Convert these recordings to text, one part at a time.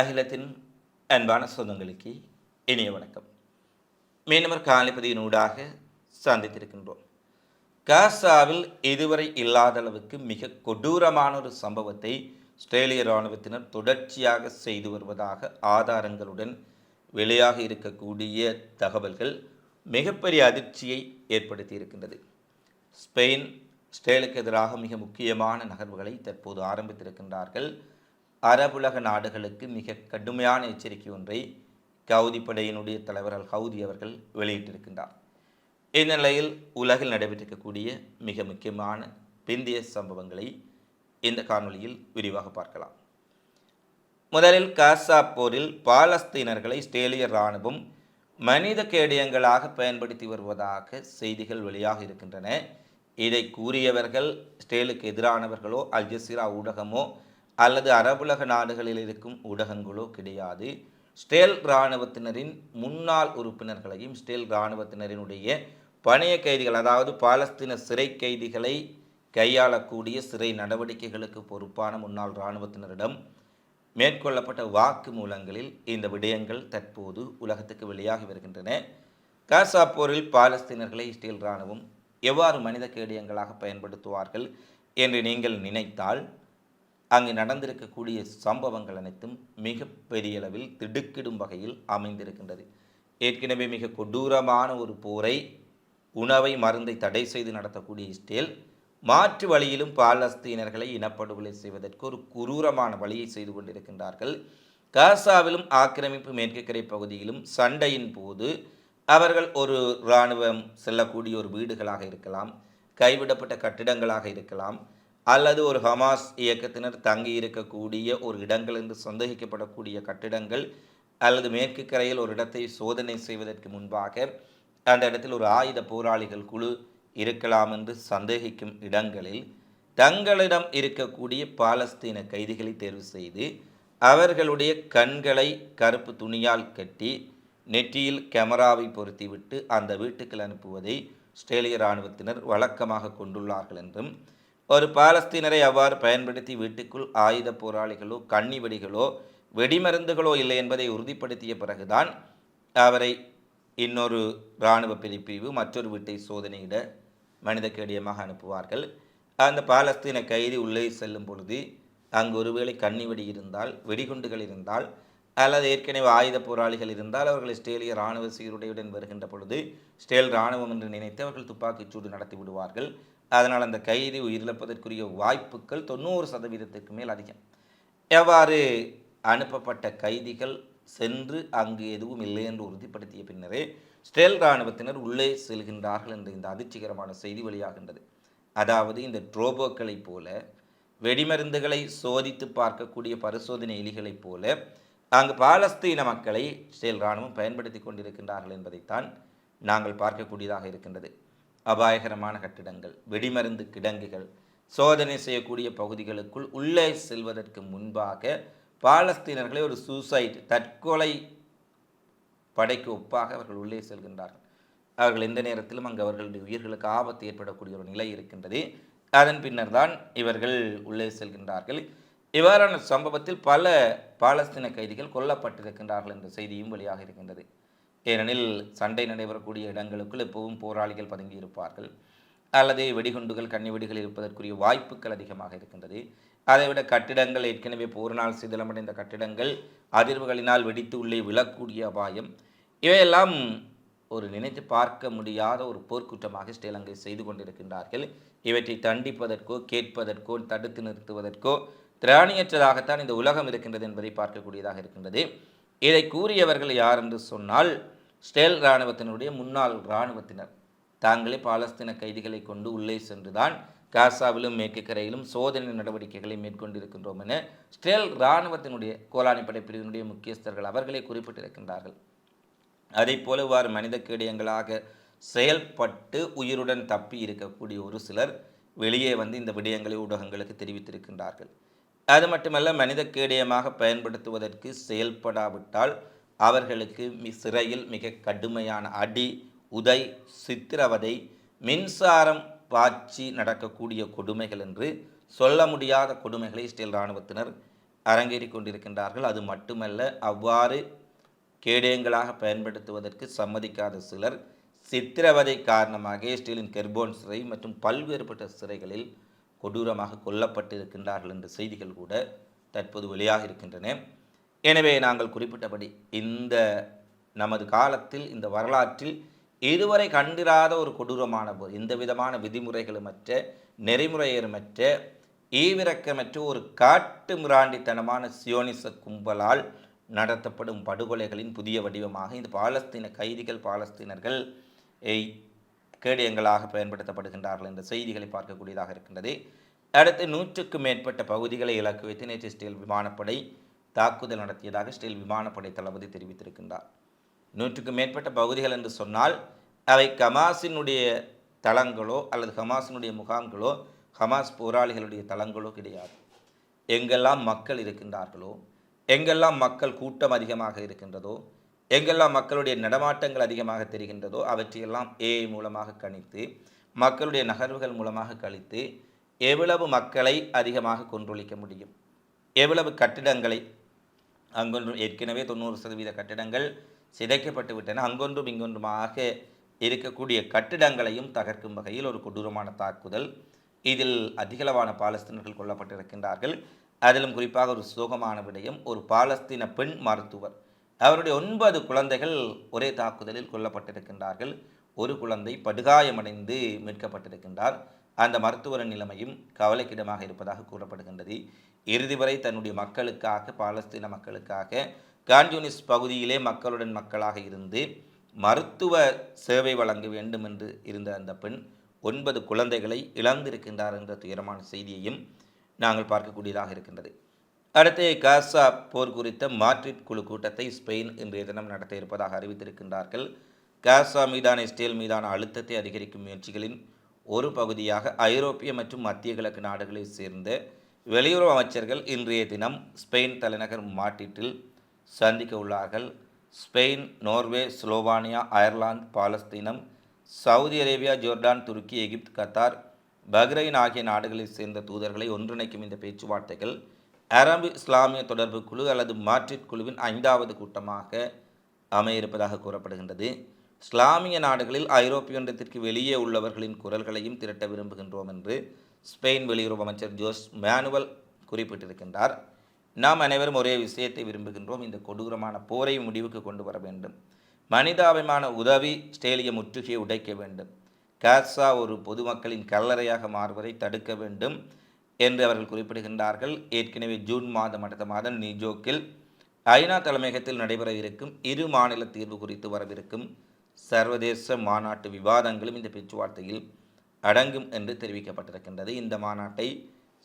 அகிலத்தின் அன்பான சொந்தங்களுக்கு இனிய வணக்கம். மீனவர் காலிப்பதியினூடாக சந்தித்திருக்கின்றோம். காசாவில் இதுவரை இல்லாத அளவுக்கு மிக கொடூரமான ஒரு சம்பவத்தை ஆஸ்திரேலிய இராணுவத்தினர் தொடர்ச்சியாக செய்து வருவதாக ஆதாரங்களுடன் வெளியாக இருக்கக்கூடிய தகவல்கள் மிகப்பெரிய அதிர்ச்சியை ஏற்படுத்தி இருக்கின்றது ஸ்பெயின் ஸ்டேலுக்கு எதிராக மிக முக்கியமான நகர்வுகளை தற்போது ஆரம்பித்திருக்கின்றார்கள். அரபுலக நாடுகளுக்கு மிக கடுமையான எச்சரிக்கை ஒன்றை கவுதி படையினுடைய தலைவர் அல் ஹவுதி அவர்கள் வெளியிட்டிருக்கின்றார். இந்நிலையில் உலகில் நடைபெற்றிருக்கக்கூடிய மிக முக்கியமான பிந்திய சம்பவங்களை இந்த காணொலியில் விரிவாக பார்க்கலாம். முதலில் காசா போரில் பாலஸ்தீனர்களை இஸ்ரேலிய இராணுவம் மனித கேடயங்களாக பயன்படுத்தி வருவதாக செய்திகள் வெளியாக இருக்கின்றன. இதை கூறியவர்கள் இஸ்ரேலுக்கு எதிரானவர்களோ அல் ஜசீரா ஊடகமோ அல்லது அரபுலக நாடுகளில் இருக்கும் ஊடகங்களோ கிடையாது. ஸ்டேல் இராணுவத்தினரின் முன்னாள் உறுப்பினர்களையும் ஸ்டேல் இராணுவத்தினரினுடைய பணைய கைதிகள் அதாவது பாலஸ்தீன சிறை கைதிகளை கையாளக்கூடிய சிறை நடவடிக்கைகளுக்கு பொறுப்பான முன்னாள் இராணுவத்தினரிடம் மேற்கொள்ளப்பட்ட வாக்கு மூலங்களில் இந்த விடயங்கள் தற்போது உலகத்துக்கு வெளியாகி வருகின்றன. காசா போரில் பாலஸ்தீனர்களை இஸ்ரேல் இராணுவம் எவ்வாறு மனித கேடயங்களாக பயன்படுத்துவார்கள் என்று நீங்கள் நினைத்தால் அங்கு நடந்திருக்கக்கூடிய சம்பவங்கள் அனைத்தும் மிக பெரிய அளவில் திடுக்கிடும் வகையில் அமைந்திருக்கின்றது. ஏற்கனவே மிக கொடூரமான ஒரு போரை உணவை மருந்தை தடை செய்து நடத்தக்கூடிய இஸ்ரேல் மாற்று வழியிலும் பாலஸ்தீனர்களை இனப்படுகொலை செய்வதற்கு ஒரு குரூரமான வழியை செய்து கொண்டிருக்கின்றார்கள். காசாவிலும் ஆக்கிரமிப்பு மேற்குக்கரை பகுதியிலும் சண்டையின் போது அவர்கள் ஒரு இராணுவம் செல்லக்கூடிய ஒரு வீடுகளாக இருக்கலாம் கைவிடப்பட்ட கட்டிடங்களாக இருக்கலாம் அல்லது ஒரு ஹமாஸ் இயக்கத்தினர் தங்கி இருக்கக்கூடிய ஒரு இடங்கள் என்று சந்தேகிக்கப்படக்கூடிய கட்டிடங்கள் அல்லது மேற்கு கரையில் ஒரு இடத்தை சோதனை செய்வதற்கு முன்பாக அந்த இடத்தில் ஒரு ஆயுத போராளிகள் குழு இருக்கலாம் என்று சந்தேகிக்கும் இடங்களில் தங்களிடம் இருக்கக்கூடிய பாலஸ்தீன கைதிகளை தேர்வு செய்து அவர்களுடைய கண்களை கருப்பு துணியால் கட்டி நெற்றியில் கேமராவை பொருத்திவிட்டு அந்த வீட்டுக்கு அனுப்புவதை ஆஸ்திரேலிய இராணுவத்தினர் வழக்கமாக கொண்டுள்ளார்கள் என்றும் ஒரு பாலஸ்தீனரை அவ்வாறு பயன்படுத்தி வீட்டுக்குள் ஆயுத போராளிகளோ கண்ணி வெடிகளோ வெடிமருந்துகளோ இல்லை என்பதை உறுதிப்படுத்திய பிறகுதான் அவரை இன்னொரு இராணுவ பிரிப்பிரிவு மற்றொரு வீட்டை சோதனையிட மனித கேடியமாக அனுப்புவார்கள். அந்த பாலஸ்தீன கைதி உள்ளே செல்லும் பொழுது அங்கு ஒருவேளை கண்ணி வெடி இருந்தால் வெடிகுண்டுகள் இருந்தால் அல்லது ஏற்கனவே ஆயுத போராளிகள் இருந்தால் அவர்கள் இஸ்ரேலிய இராணுவ சீருடையுடன் வருகின்ற பொழுது இஸ்ரேல் இராணுவம் என்று நினைத்து அவர்கள் துப்பாக்கிச் சூடு நடத்தி விடுவார்கள். அதனால் அந்த கைதி உயிரிழப்பதற்குரிய வாய்ப்புகள் தொண்ணூறு சதவீதத்திற்கு மேல் அதிகம். எவ்வாறு அனுப்பப்பட்ட கைதிகள் சென்று அங்கு எதுவும் இல்லை என்று உறுதிப்படுத்திய பின்னரே ஸ்டேல் இராணுவத்தினர் உள்ளே செல்கின்றார்கள் என்ற இந்த அதிர்ச்சிகரமான செய்தி வெளியாகின்றது. அதாவது இந்த ட்ரோபோக்களைப் போல வெடிமருந்துகளை சோதித்து பார்க்கக்கூடிய பரிசோதனை எலிகளைப் போல அங்கு பாலஸ்தீன மக்களை ஸ்டேல் இராணுவம் பயன்படுத்தி கொண்டிருக்கின்றார்கள் என்பதைத்தான் நாங்கள் பார்க்கக்கூடியதாக இருக்கின்றது. அபாயகரமான கட்டிடங்கள் வெடிமருந்து கிடங்குகள் சோதனை செய்யக்கூடிய பகுதிகளுக்குள் உள்ளே செல்வதற்கு முன்பாக பாலஸ்தீனர்களை ஒரு சூசைட் தற்கொலை படைக்கு ஒப்பாக அவர்கள் உள்ளே செல்கின்றார்கள். அவர்கள் எந்த நேரத்திலும் அங்கு அவர்களுடைய உயிர்களுக்கு ஆபத்து ஏற்படக்கூடிய ஒரு நிலை இருக்கின்றது. அதன் பின்னர் தான் இவர்கள் உள்ளே செல்கின்றார்கள். இவ்வாறான சம்பவத்தில் பல பாலஸ்தீன கைதிகள் கொல்லப்பட்டிருக்கின்றார்கள் என்ற செய்தியும் வெளியாக இருக்கின்றது. ஏனெனில் சண்டை நடைபெறக்கூடிய இடங்களுக்குள் எப்பவும் போராளிகள் பதுங்கி இருப்பார்கள் அல்லது வெடிகுண்டுகள் கண்ணி வெடிகள் இருப்பதற்குரிய வாய்ப்புகள் அதிகமாக இருக்கின்றது. அதைவிட கட்டிடங்கள் ஏற்கனவே போரினால் சிதிலமடைந்த கட்டிடங்கள் அதிர்வுகளினால் வெடித்து உள்ளே விழக்கூடிய அபாயம். இவையெல்லாம் ஒரு நினைத்து பார்க்க முடியாத ஒரு போர்க்குற்றமாக ஸ்ரீலங்கை செய்து கொண்டிருக்கின்றார்கள். இவற்றை தண்டிப்பதற்கோ கேட்பதற்கோ தடுத்து நிறுத்துவதற்கோ திராணியற்றதாகத்தான் இந்த உலகம் இருக்கின்றது என்பதை பார்க்கக்கூடியதாக இருக்கின்றது. இதை கூறியவர்கள் யார் என்று சொன்னால் ஸ்டேல் இராணுவத்தினுடைய முன்னாள் இராணுவத்தினர். தாங்களே பாலஸ்தீன கைதிகளை கொண்டு உள்ளே சென்றுதான் காசாவிலும் மேற்கு கரையிலும் சோதனை நடவடிக்கைகளை மேற்கொண்டிருக்கின்றோம் என ஸ்டேல் இராணுவத்தினுடைய கோலானி படைப்பிரிவினுடைய முக்கியஸ்தர்கள் அவர்களே குறிப்பிட்டிருக்கின்றார்கள். அதே போல இவ்வாறு மனித கேடயங்களாக செயல்பட்டு உயிருடன் தப்பி இருக்கக்கூடிய ஒரு சிலர் வெளியே வந்து இந்த விடயங்களை ஊடகங்களுக்கு தெரிவித்திருக்கின்றார்கள். அது மட்டுமல்ல மனித கேடயமாக பயன்படுத்துவதற்கு செயல்படாவிட்டால் அவர்களுக்கு மி சிறையில் மிக கடுமையான அடி உதை சித்திரவதை மின்சாரம் பாய்ச்சி நடக்கக்கூடிய கொடுமைகள் என்று சொல்ல முடியாத கொடுமைகளை இஸ்ரேல் இராணுவத்தினர் அரங்கேறி கொண்டிருக்கின்றார்கள். அது மட்டுமல்ல அவ்வாறு கேடயங்களாக பயன்படுத்துவதற்கு சம்மதிக்காத சிலர் சித்திரவதை காரணமாக இஸ்ரேலின் கெர்போன் சிறை மற்றும் பல்வேறுபட்ட சிறைகளில் கொடூரமாக கொல்லப்பட்டிருக்கின்றார்கள் என்ற செய்திகள் கூட தற்போது வெளியாக இருக்கின்றன எனவே நாங்கள் குறிப்பிட்டபடி இந்த நமது காலத்தில் இந்த வரலாற்றில் இதுவரை கண்டிராத ஒரு கொடூரமான போர் எந்த விதமான விதிமுறைகளுமற்ற நெறிமுறையருமற்ற ஈவிரக்கமற்ற ஒரு காட்டு மிராண்டித்தனமான சியோனிச கும்பலால் நடத்தப்படும் படுகொலைகளின் புதிய வடிவமாக இந்த பாலஸ்தீன கைதிகள் பாலஸ்தீனர்கள் கேடயங்களாக பயன்படுத்தப்படுகின்றார்கள் என்ற செய்திகளை பார்க்கக்கூடியதாக இருக்கின்றது. அடுத்து நூற்றுக்கும் மேற்பட்ட பகுதிகளை இலக்கு வைத்து நேற்று இஸ்ரேல் விமானப்படை தாக்குதல் நடத்தியதாக இஸ்ரேல் விமானப்படை தளபதி தெரிவித்திருக்கின்றார். நூற்றுக்கும் மேற்பட்ட பகுதிகள் என்று சொன்னால் அவை ஹமாஸினுடைய தளங்களோ அல்லது ஹமாஸினுடைய முகாம்களோ ஹமாஸ் போராளிகளுடைய தளங்களோ கிடையாது. எங்கெல்லாம் மக்கள் இருக்கின்றார்களோ எங்கெல்லாம் மக்கள் கூட்டம் அதிகமாக இருக்கின்றதோ எங்கெல்லாம் மக்களுடைய நடமாட்டங்கள் அதிகமாக தெரிகின்றதோ அவற்றையெல்லாம் ஏஐ மூலமாக கணித்து மக்களுடைய நகர்வுகள் மூலமாக கழித்து எவ்வளவு மக்களை அதிகமாக கொன்றொழிக்க முடியும்? எவ்வளவு கட்டிடங்களை அங்கொன்றும் ஏற்கனவே தொண்ணூறு சதவீத கட்டிடங்கள் சிதைக்கப்பட்டு விட்டன. அங்கொன்றும் இங்கொன்றுமாக இருக்கக்கூடிய கட்டிடங்களையும் தகர்க்கும் வகையில் ஒரு கொடூரமான தாக்குதல். இதில் அதிகளவான பாலஸ்தீனர்கள் கொல்லப்பட்டிருக்கின்றார்கள். அதிலும் குறிப்பாக ஒரு சோகமான விடயம் ஒரு பாலஸ்தீன பெண் மருத்துவர். அவருடைய ஒன்பது குழந்தைகள் ஒரே தாக்குதலில் கொல்லப்பட்டிருக்கின்றார்கள். ஒரு குழந்தை படுகாயமடைந்து மீட்கப்பட்டிருக்கின்றார். அந்த மருத்துவரின் நிலைமையும் கவலைக்கிடமாக இருப்பதாக கூறப்படுகின்றது. இறுதி வரை தன்னுடைய மக்களுக்காக பாலஸ்தீன மக்களுக்காக கான்யூனிஸ் பகுதியிலே மக்களுடன் மக்களாக இருந்து மருத்துவ சேவை வழங்க வேண்டும் என்று இருந்த அந்த பெண் ஒன்பது குழந்தைகளை இழந்திருக்கின்றார் என்ற துயரமான செய்தியையும் நாங்கள் பார்க்கக்கூடியதாக இருக்கின்றது. அடுத்து காசா போர் குறித்த மாட்ரிட் குழு கூட்டத்தை ஸ்பெயின் இன்றைய தினம் நடத்த இருப்பதாக அறிவித்திருக்கின்றார்கள். காசா மீதான இஸ்ரேல் மீதான அழுத்தத்தை அதிகரிக்கும் முயற்சிகளின் ஒரு பகுதியாக ஐரோப்பிய மற்றும் மத்திய கிழக்கு நாடுகளைச் சேர்ந்த வெளியுறவு அமைச்சர்கள் இன்றைய தினம் ஸ்பெயின் தலைநகர் மாட்ரிட்டில் சந்திக்க உள்ளார்கள். ஸ்பெயின் நோர்வே ஸ்லோவானியா அயர்லாந்து பாலஸ்தீனம் சவுதி அரேபியா ஜோர்டான் துருக்கி எகிப்து கத்தார் பஹ்ரைன் ஆகிய நாடுகளைச் சேர்ந்த தூதர்களை ஒன்றிணைக்கும் இந்த பேச்சுவார்த்தைகள் அரபு இஸ்லாமிய தொடர்பு குழு அல்லது மாட்ரிட் குழுவின் ஐந்தாவது கூட்டமாக அமையிருப்பதாக கூறப்படுகின்றது. இஸ்லாமிய நாடுகளில் ஐரோப்பிய ஒன்றியத்திற்கு வெளியே உள்ளவர்களின் குரல்களையும் திரட்ட விரும்புகின்றோம் என்று ஸ்பெயின் வெளியுறவு அமைச்சர் ஜோஸ் மேனுவல் குறிப்பிட்டிருக்கின்றார். நாம் அனைவரும் ஒரே விஷயத்தை விரும்புகின்றோம். இந்த கொடூரமான போரை முடிவுக்கு கொண்டு வர வேண்டும். மனிதாபிமான உதவி ஸ்டேலிய முற்றுகையை உடைக்க வேண்டும். காசா ஒரு பொதுமக்களின் கல்லறையாக மாறுவதை தடுக்க வேண்டும் என்று அவர்கள் குறிப்பிடுகின்றார்கள். ஏற்கனவே ஜூன் மாதம் அடுத்த மாதம் நியூஜோக்கில் ஐநா தலைமையகத்தில் நடைபெற இருக்கும் இரு மாநில தீர்வு குறித்து வரவிருக்கும் சர்வதேச மாநாட்டு விவாதங்களும் இந்த பேச்சுவார்த்தையில் அடங்கும் என்று தெரிவிக்கப்பட்டிருக்கின்றது. இந்த மாநாட்டை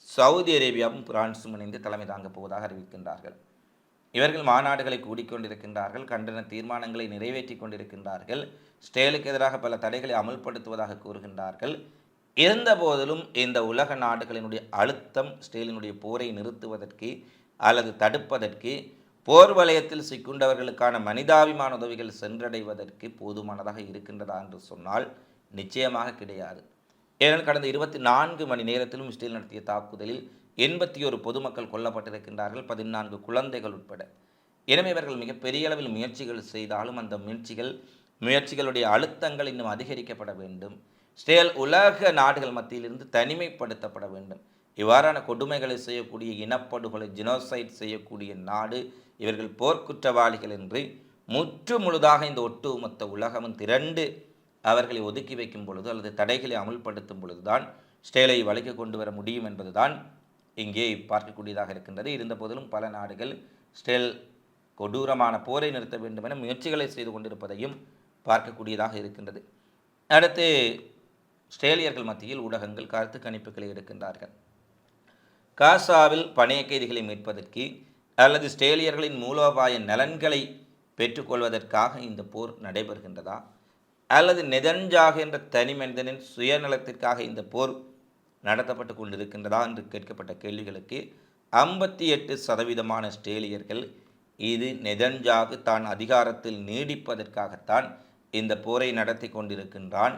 சவுதி அரேபியாவும் பிரான்சும் இணைந்து தலைமை தாங்கப் போவதாக அறிவிக்கின்றார்கள். இவர்கள் மாநாடுகளை கூடிக்கொண்டிருக்கின்றார்கள் கண்டன தீர்மானங்களை நிறைவேற்றி கொண்டிருக்கின்றார்கள் ஸ்டேலுக்கு எதிராக பல தடைகளை அமல்படுத்துவதாக கூறுகின்றார்கள். இருந்த போதிலும் இந்த உலக நாடுகளினுடைய அழுத்தம் ஸ்டேலினுடைய போரை நிறுத்துவதற்கு அல்லது தடுப்பதற்கு போர் வலயத்தில் சிக்குண்டவர்களுக்கான மனிதாபிமான உதவிகள் சென்றடைவதற்கு போதுமானதாக இருக்கின்றதா என்று சொன்னால் நிச்சயமாக கிடையாது. ஏனெனில் கடந்த இருபத்தி நான்கு மணி நேரத்திலும் இஸ்ரேல் நடத்திய தாக்குதலில் எண்பத்தி ஒரு பொதுமக்கள் கொல்லப்பட்டிருக்கின்றார்கள் பதினான்கு குழந்தைகள் உட்பட. எனவே இவர்கள் மிகப்பெரிய அளவில் முயற்சிகள் செய்தாலும் அந்த முயற்சிகள் முயற்சிகளுடைய அழுத்தங்கள் இன்னும் அதிகரிக்கப்பட வேண்டும். ஸ்டேல் உலக நாடுகள் மத்தியிலிருந்து தனிமைப்படுத்தப்பட வேண்டும். இவ்வாறான கொடுமைகளை செய்யக்கூடிய இனப்படுகொலை ஜினோசைட் செய்யக்கூடிய நாடு இவர்கள் போர்க்குற்றவாளிகள் என்று முற்று முழுதாக இந்த ஒட்டுமொத்த உலகமும் திரண்டு அவர்களை ஒதுக்கி வைக்கும் பொழுது அல்லது தடைகளை அமுல்படுத்தும் பொழுதுதான் ஸ்டேலை வழிக்கு கொண்டு வர முடியும் என்பதுதான் இங்கே பார்க்கக்கூடியதாக இருக்கின்றது. இருந்தபோதிலும் பல நாடுகள் ஸ்டேல் கொடூரமான போரை நிறுத்த வேண்டும் என முயற்சிகளை செய்து கொண்டிருப்பதையும் பார்க்கக்கூடியதாக இருக்கின்றது. அடுத்து ஸ்ட்ரேலியர்கள் மத்தியில் ஊடகங்கள் கருத்து கணிப்புகளை எடுக்கின்றார்கள். காசாவில் பணைய கைதிகளை மீட்பதற்கு அல்லது ஸ்ட்ரேலியர்களின் மூலோபாய நலன்களை பெற்றுக்கொள்வதற்காக இந்த போர் நடைபெறுகின்றதா? அல்லது நெதன்ஜாக என்ற தனி மனிதனின் சுயநலத்திற்காக இந்த போர் நடத்தப்பட்டு கொண்டிருக்கின்றதா என்று கேட்கப்பட்ட கேள்விகளுக்கு ஐம்பத்தி எட்டு சதவீதமான ஸ்டேலியர்கள் இது நெதன்ஜாகு தான் அதிகாரத்தில் நீடிப்பதற்காகத்தான் இந்த போரை நடத்தி கொண்டிருக்கின்றான்.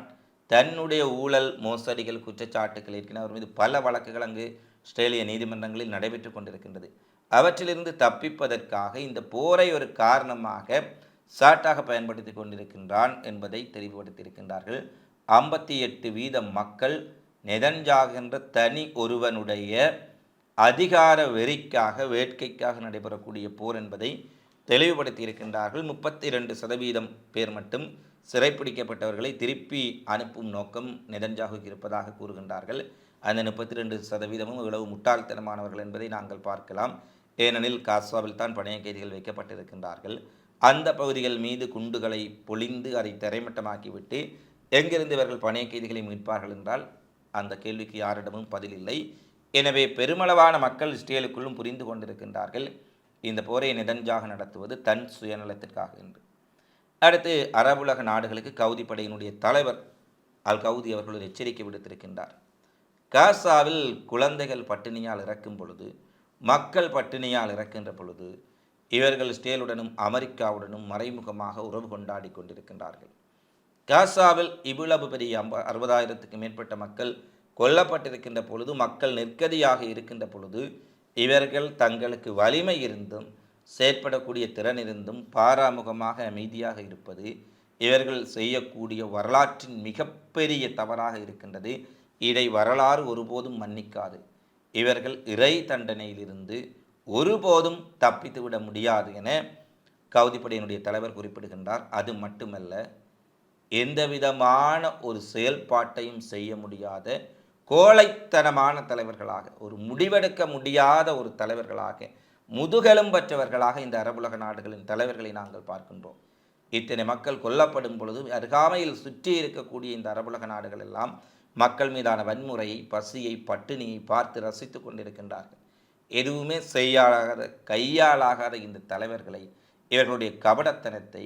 தன்னுடைய ஊழல் மோசடிகள் குற்றச்சாட்டுகள் இருக்கின்றன அவர் மீது பல வழக்குகள் அங்கு ஆஸ்திரேலிய நீதிமன்றங்களில் நடைபெற்று கொண்டிருக்கின்றது. அவற்றிலிருந்து தப்பிப்பதற்காக இந்த போரை ஒரு காரணமாக சாட்டாக பயன்படுத்தி கொண்டிருக்கின்றான் என்பதை தெளிவுபடுத்தியிருக்கின்றார்கள். ஐம்பத்தி எட்டு வீத மக்கள் நெதஞ்சாகின்ற தனி ஒருவனுடைய அதிகார வெறிக்காக வேட்கைக்காக நடைபெறக்கூடிய போர் என்பதை தெளிவுபடுத்தியிருக்கின்றார்கள். முப்பத்தி இரண்டு சதவீதம் பேர் மட்டும் சிறைப்பிடிக்கப்பட்டவர்களை திருப்பி அனுப்பும் நோக்கம் நெதஞ்சாகுக்கு இருப்பதாக கூறுகின்றார்கள். அந்த முப்பத்தி ரெண்டு சதவீதமும் இவ்வளவு முட்டாள்தனமானவர்கள் என்பதை நாங்கள் பார்க்கலாம். ஏனெனில் காசாவில் தான் பணைய கைதிகள் வைக்கப்பட்டிருக்கின்றார்கள். அந்த பகுதிகள் மீது குண்டுகளை பொழிந்து அதை திரைமட்டமாக்கிவிட்டு எங்கிருந்து இவர்கள் பணைய கைதிகளை மீட்பார்கள் என்றால் அந்த கேள்விக்கு யாரிடமும் பதில் இல்லை. எனவே பெருமளவான மக்கள் இஸ்ரேலுக்குள்ளும் புரிந்து கொண்டிருக்கின்றார்கள். இந்த போரை நிதஞ்சாக நடத்துவது தன் சுயநலத்திற்காக என்று. அடுத்து அரபுலக நாடுகளுக்கு கவுதி படையினுடைய தலைவர் அல் கவுதி அவர்கள் எச்சரிக்கை விடுத்திருக்கின்றார். காசாவில் குழந்தைகள் பட்டினியால் இறக்கும் பொழுது மக்கள் பட்டினியால் இறக்கின்ற பொழுது இவர்கள் ஸ்டேலுடனும் அமெரிக்காவுடனும் மறைமுகமாக உறவு கொண்டாடி கொண்டிருக்கின்றார்கள். காசாவில் இவ்வளவு பெரிய அம்ப அறுபதாயிரத்துக்கு மேற்பட்ட மக்கள் கொல்லப்பட்டிருக்கின்ற பொழுது மக்கள் நெற்கதியாக இருக்கின்ற பொழுது இவர்கள் தங்களுக்கு வலிமை இருந்தும் செயற்படக்கூடிய திறன் இருந்தும் பாராமுகமாக அமைதியாக இருப்பது இவர்கள் செய்யக்கூடிய வரலாற்றின் மிகப்பெரிய தவறாக இருக்கின்றது. இதை வரலாறு ஒருபோதும் மன்னிக்காது. இவர்கள் இறை தண்டனையிலிருந்து ஒருபோதும் தப்பித்துவிட முடியாது என கவுதிப்படையினுடைய தலைவர் குறிப்பிடுகின்றார். அது மட்டுமல்ல எந்த விதமான ஒரு செயல்பாட்டையும் செய்ய முடியாத கோழைத்தனமான தலைவர்களாக ஒரு முடிவெடுக்க முடியாத ஒரு தலைவர்களாக முதுகெலும்பற்றவர்களாக இந்த அரபுலக நாடுகளின் தலைவர்களை நாங்கள் பார்க்கின்றோம். இத்தனை மக்கள் கொல்லப்படும் பொழுது அருகாமையில் சுற்றி இருக்கக்கூடிய இந்த அரபுலக நாடுகள் எல்லாம் மக்கள் மீதான வன்முறையை பசியை பட்டினியை பார்த்து ரசித்து கொண்டிருக்கின்றார்கள். எதுவுமே செய்யாத கையாளாகாத இந்த தலைவர்களை இவர்களுடைய கபடத்தனத்தை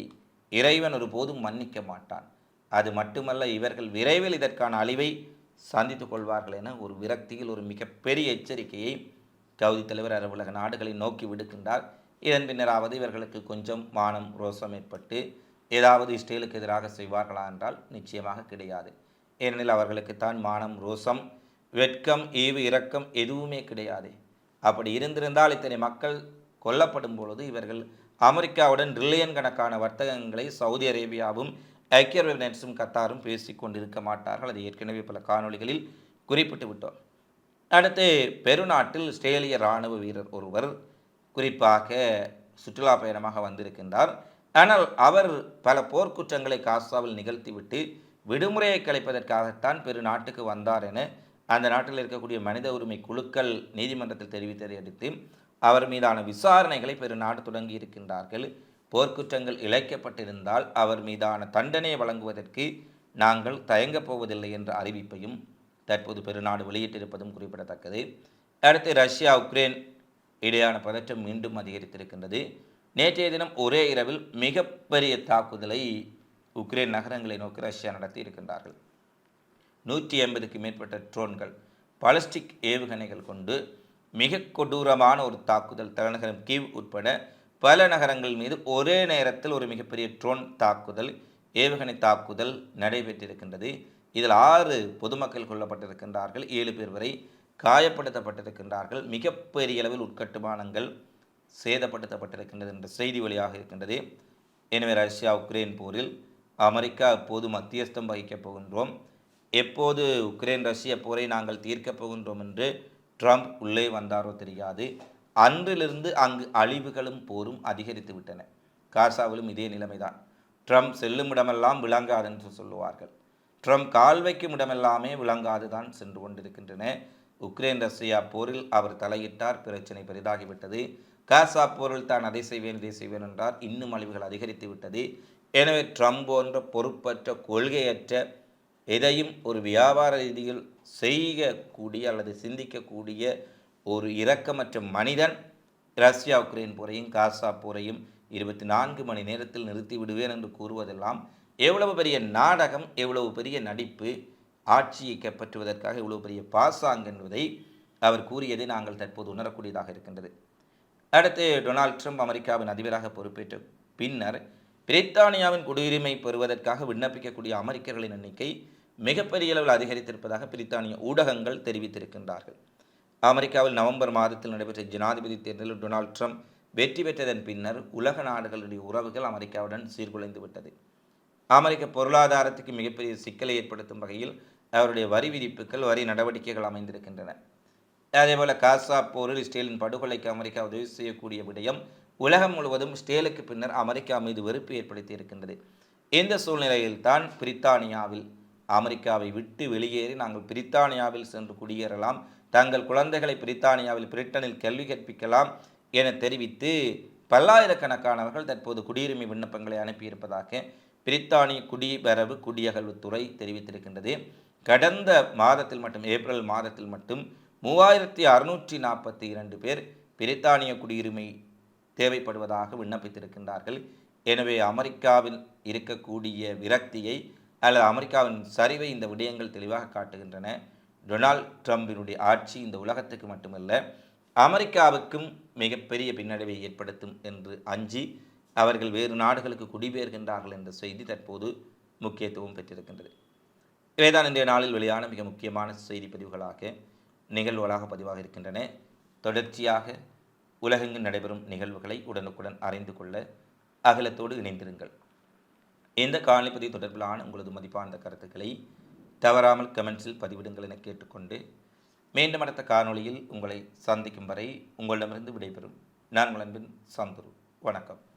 இறைவன் ஒருபோதும் மன்னிக்க மாட்டான். அது மட்டுமல்ல இவர்கள் விரைவில் இதற்கான அழிவை சந்தித்து கொள்வார்கள் என ஒரு விரக்தியில் ஒரு மிகப்பெரிய எச்சரிக்கையை கவுதி தலைவர் அலுவலக நாடுகளை நோக்கி விடுக்கின்றார். இதன் பின்னராவது இவர்களுக்கு கொஞ்சம் மானம் ரோசம் ஏற்பட்டு ஏதாவது இஸ்ரேலுக்கு எதிராக செய்வார்களா என்றால் நிச்சயமாக கிடையாது. ஏனெனில் அவர்களுக்கு தான் மானம் ரோசம் வெட்கம் ஈவு இரக்கம் எதுவுமே கிடையாது. அப்படி இருந்திருந்தால் இத்தனை மக்கள் கொல்லப்படும் பொழுது இவர்கள் அமெரிக்காவுடன் ட்ரில்லியன் கணக்கான வர்த்தகங்களை சவுதி அரேபியாவும் ஐக்கிய அரபு எமிரேட்ஸும் கத்தாரும் பேசி கொண்டிருக்க மாட்டார்கள். அது ஏற்கனவே பல காணொளிகளில் குறிப்பிட்டு விட்டோம். அடுத்து பெருநாட்டில் இஸ்ரேலிய இராணுவ வீரர் ஒருவர் குறிப்பாக சுற்றுலா பயணமாக வந்திருக்கின்றார். ஆனால் அவர் பல போர்க்குற்றங்களை காசாவில் நிகழ்த்திவிட்டு விடுமுறையை கலைப்பதற்காகத்தான் பெருநாட்டுக்கு வந்தார் என அந்த நாட்டில் இருக்கக்கூடிய மனித உரிமை குழுக்கள் நீதிமன்றத்தில் தெரிவித்ததை அடுத்து அவர் மீதான விசாரணைகளை பெரு நாடு தொடங்கி இருக்கின்றார்கள். போர்க்குற்றங்கள் இழைக்கப்பட்டிருந்தால் அவர் மீதான தண்டனையை வழங்குவதற்கு நாங்கள் தயங்கப் போவதில்லை என்ற அறிவிப்பையும் தற்போது பெருநாடு வெளியிட்டிருப்பதும் குறிப்பிடத்தக்கது. அடுத்து ரஷ்யா உக்ரைன் இடையான பதற்றம் மீண்டும் அதிகரித்திருக்கின்றது. நேற்றைய தினம் ஒரே இரவில் மிகப்பெரிய தாக்குதலை உக்ரைன் நகரங்களை நோக்கி ரஷ்யா நடத்தி இருக்கின்றார்கள். நூற்றி ஐம்பதுக்கு மேற்பட்ட ட்ரோன்கள் பாலிஸ்டிக் ஏவுகணைகள் கொண்டு மிக கொடூரமான ஒரு தாக்குதல் தலைநகரம் கீவ் உட்பட பல நகரங்கள் மீது ஒரே நேரத்தில் ஒரு மிகப்பெரிய ட்ரோன் தாக்குதல் ஏவுகணை தாக்குதல் நடைபெற்றிருக்கின்றது. இதில் ஆறு பொதுமக்கள் கொல்லப்பட்டிருக்கின்றார்கள். ஏழு பேர் வரை காயப்படுத்தப்பட்டிருக்கின்றார்கள். மிகப்பெரிய அளவில் உட்கட்டுமானங்கள் சேதப்படுத்தப்பட்டிருக்கின்றது என்ற செய்தி வழியாக இருக்கின்றது. எனவே ரஷ்யா உக்ரைன் போரில் அமெரிக்கா அப்போது மத்தியஸ்தம் வகிக்கப் போகின்றோம். எப்போது உக்ரைன் ரஷ்ய போரை நாங்கள் தீர்க்கப் போகின்றோம் என்று ட்ரம்ப் உள்ளே வந்தாரோ தெரியாது. அன்றிலிருந்து அங்கு அழிவுகளும் போரும் அதிகரித்து விட்டன. காசாவிலும் இதே நிலைமைதான். ட்ரம்ப் செல்லும் இடமெல்லாம் விளங்காது என்று சொல்லுவார்கள். ட்ரம்ப் கால் வைக்கும் இடமெல்லாமே விளங்காது தான் சென்று கொண்டிருக்கின்றன. உக்ரைன் ரஷ்யா போரில் அவர் தலையிட்டார். பிரச்சனை பெரிதாகிவிட்டது. காசா போரில் தான் அதை செய்வேன் இதை செய்வேன் என்றார். இன்னும் அழிவுகள் அதிகரித்து விட்டது. எனவே ட்ரம்ப் போன்ற பொறுப்பற்ற கொள்கையற்ற எதையும் ஒரு வியாபார ரீதியில் செய்யக்கூடிய அல்லது சிந்திக்கக்கூடிய ஒரு இரக்கமற்ற மனிதன் ரஷ்யா உக்ரைன் போரையும் காசா போரையும் இருபத்தி நான்கு மணி நேரத்தில் நிறுத்தி விடுவேன் என்று கூறுவதெல்லாம் எவ்வளவு பெரிய நாடகம் எவ்வளவு பெரிய நடிப்பு ஆட்சியை கைப்பற்றுவதற்காக இவ்வளவு பெரிய பாசாங் என்பதை அவர் கூறியதை நாங்கள் தற்போது உணரக்கூடியதாக இருக்கின்றது. அடுத்து டொனால்ட் ட்ரம்ப் அமெரிக்காவின் அதிபராக பொறுப்பேற்ற பின்னர் பிரித்தானியாவின் குடியுரிமை பெறுவதற்காக விண்ணப்பிக்கக்கூடிய அமெரிக்கர்களின் எண்ணிக்கை மிகப்பெரிய அளவில் அதிகரித்திருப்பதாக பிரித்தானிய ஊடகங்கள் தெரிவித்திருக்கின்றார்கள். அமெரிக்காவில் நவம்பர் மாதத்தில் நடைபெற்ற ஜனாதிபதி தேர்தலில் டொனால்ட் ட்ரம்ப் வெற்றி பெற்றதன் பின்னர் உலக நாடுகளுடைய உறவுகள் அமெரிக்காவுடன் சீர்குலைந்து விட்டது. அமெரிக்க பொருளாதாரத்துக்கு மிகப்பெரிய சிக்கலை ஏற்படுத்தும் வகையில் அவருடைய வரி விதிப்புகள் வரி நடவடிக்கைகள் அமைந்திருக்கின்றன. அதேபோல காசா போரில் இஸ்ரேலின் படுகொலைக்கு அமெரிக்கா உதவி செய்யக்கூடிய விடயம் உலகம் முழுவதும் ஸ்டேலுக்கு பின்னர் அமெரிக்கா மீது வெறுப்பு ஏற்படுத்தி இருக்கின்றது. இந்த சூழ்நிலையில்தான் பிரித்தானியாவில் அமெரிக்காவை விட்டு வெளியேறி நாங்கள் பிரித்தானியாவில் சென்று குடியேறலாம். தங்கள் குழந்தைகளை பிரித்தானியாவில் பிரிட்டனில் கல்வி கற்பிக்கலாம் என தெரிவித்து பல்லாயிரக்கணக்கானவர்கள் தற்போது குடியுரிமை விண்ணப்பங்களை அனுப்பியிருப்பதாக பிரித்தானிய குடிவரவு குடியகல்வுத்துறை தெரிவித்திருக்கின்றது. கடந்த மாதத்தில் மட்டும் ஏப்ரல் மாதத்தில் மட்டும் மூவாயிரத்தி அறுநூற்றி நாற்பத்தி இரண்டு பேர் பிரித்தானிய குடியுரிமை தேவைப்படுவதாக விண்ணப்பித்திருக்கின்றார்கள். எனவே அமெரிக்காவில் இருக்கக்கூடிய விரக்தியை அல்லது அமெரிக்காவின் சரிவை இந்த விடயங்கள் தெளிவாக காட்டுகின்றன. டொனால்ட் ட்ரம்பினுடைய ஆட்சி இந்த உலகத்துக்கு மட்டுமல்ல அமெரிக்காவுக்கும் மிகப்பெரிய பின்னடைவை ஏற்படுத்தும் என்று அஞ்சி அவர்கள் வேறு நாடுகளுக்கு குடிபெயர்கின்றார்கள் என்ற செய்தி தற்போது முக்கியத்துவம் பெற்றிருக்கின்றது. இவைதான் இன்றைய நாளில் வெளியான மிக முக்கியமான செய்தி பதிவுகளாக நிகழ்வுகளாக பதிவாக இருக்கின்றன. தொடர்ச்சியாக உலகெங்கு நடைபெறும் நிகழ்வுகளை உடனுக்குடன் அறிந்து கொள்ள அகலத்தோடு இணைந்திருங்கள். இந்த காலனிப்பதிவு தொடர்பிலான உங்களது மதிப்பான கருத்துக்களை தவறாமல் கமெண்ட்ஸில் பதிவிடுங்கள் என கேட்டுக்கொண்டு மீண்டும் அடுத்த காணொளியில் உங்களை சந்திக்கும் வரை உங்களிடமிருந்து விடைபெறும். நான் உங்கள் அன்பின் சந்துரு. வணக்கம்.